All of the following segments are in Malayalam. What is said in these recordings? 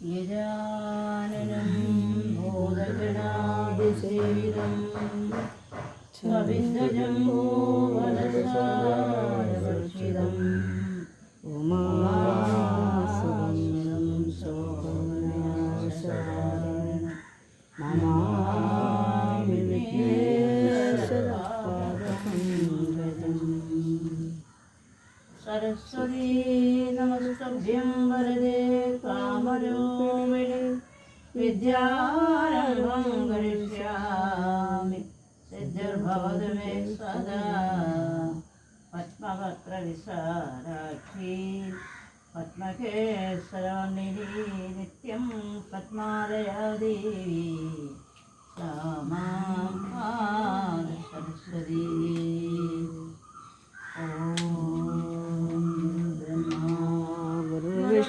गजाननं भोगगणादिसेवितं स्वविन्दजम्बोवरसारवर्षिदम् उमासुवन्दं सोमनाशारण नमामि विघ्नेश्वरपादपङ्कजम् सरस्वती नमस्तभ्यं वरदे कामरूपिणि विद्यारम्भं करिष्यामि। सिद्धिर्भवतु मे सदा। पद्मवक्त्रविसाराक्षी पद्मकेसराणिः नित्यं पद्मालया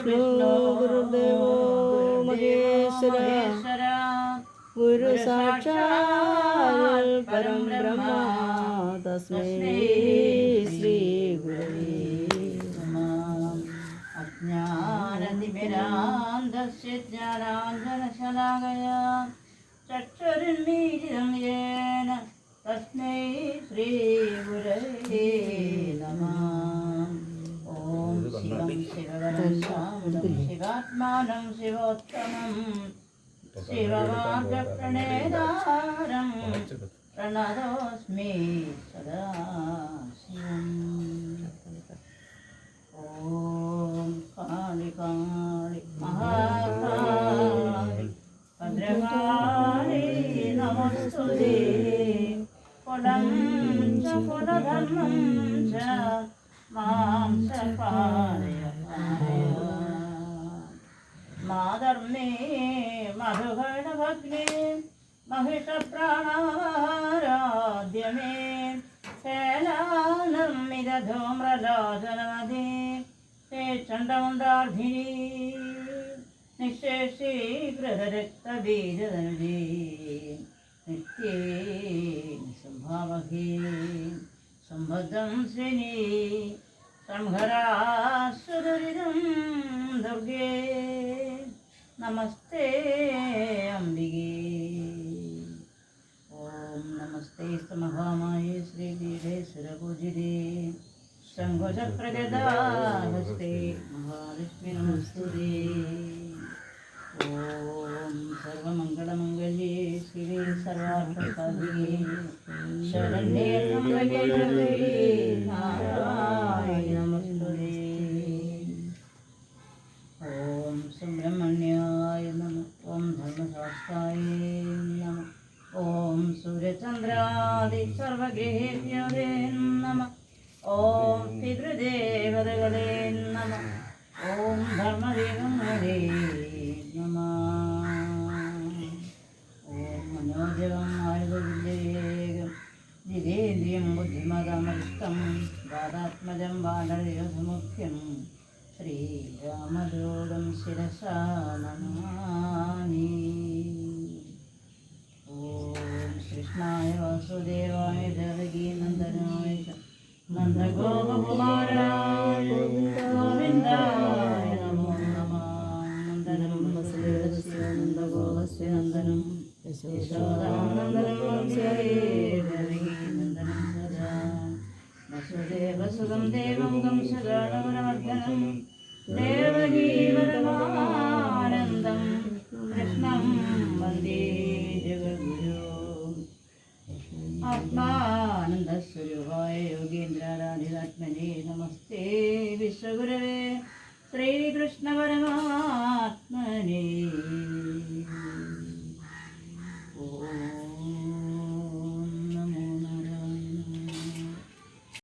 विष्णु गुरुदेवो महेश्वर गुरु साक्षात् परं ब्रह्मा तस्मै श्रीगुरवे अज्ञानतिभिरान्धस्य ज्ञानाञ्जनशलाकया चक्षुर्मीलितं येन तस्मै पुरुषोत्तमम्। शिवमार्गप्रणेदारं प्रणतोऽस्मि सदा शिवम् ॐ कालि कालि महाकालि। മാതർമ്മേ മധുഗണഭഗ്നേ മഹിഷപ്രാണാരാധ്യമേ ശേലാനമിതധൂമ്രലോചനമതി ശേഷണ്ടമുണ്ടാർധിനി നിശേഷീ ഗൃഹരക്തബീജതനുജീ നിത്യേ സംഭാവഹേ സംഭദ്രം ശ്രീനി സംഹരാസുദുരിതം നമസ്തേ അംബികേ ഓം നമസ്തേ മഹാമായ ശ്രീപീഠേ സുരപൂജിതേ. ശംഘോഷപ്രഗദാഹസ്തേ മഹാലക്ഷ്മി നമസ്തുതേ. ഓം സർവമംഗളമംഗല്യേ ശിവേ സർവാർത്ഥസാധികേ ശരണ്യേ നാരായണ സർവഗ്രഹേഭ്യോദേ നമ. ഓം പിതൃദേവതകളേ നമ. ഓം ധർമ്മദേവങ്ങളേ നമ. ഓം മനോജകം ആരുതവിവേകം ജിതേന്ദ്രിയം ബുദ്ധിമതമൃഷ്ടം ദാതാത്മജം ബാലരഥമുഖ്യം ശ്രീരാമദൂതം ശിരസാ നമാമി. കൃഷ്ണായ വാസുദേവായ ജാനകി നന്ദനായ നന്ദഗോപകുമാരായ നന്ദനം വസുദേവസ്യ നന്ദഗോപസ്യ നന്ദനം യശോദാനന്ദനം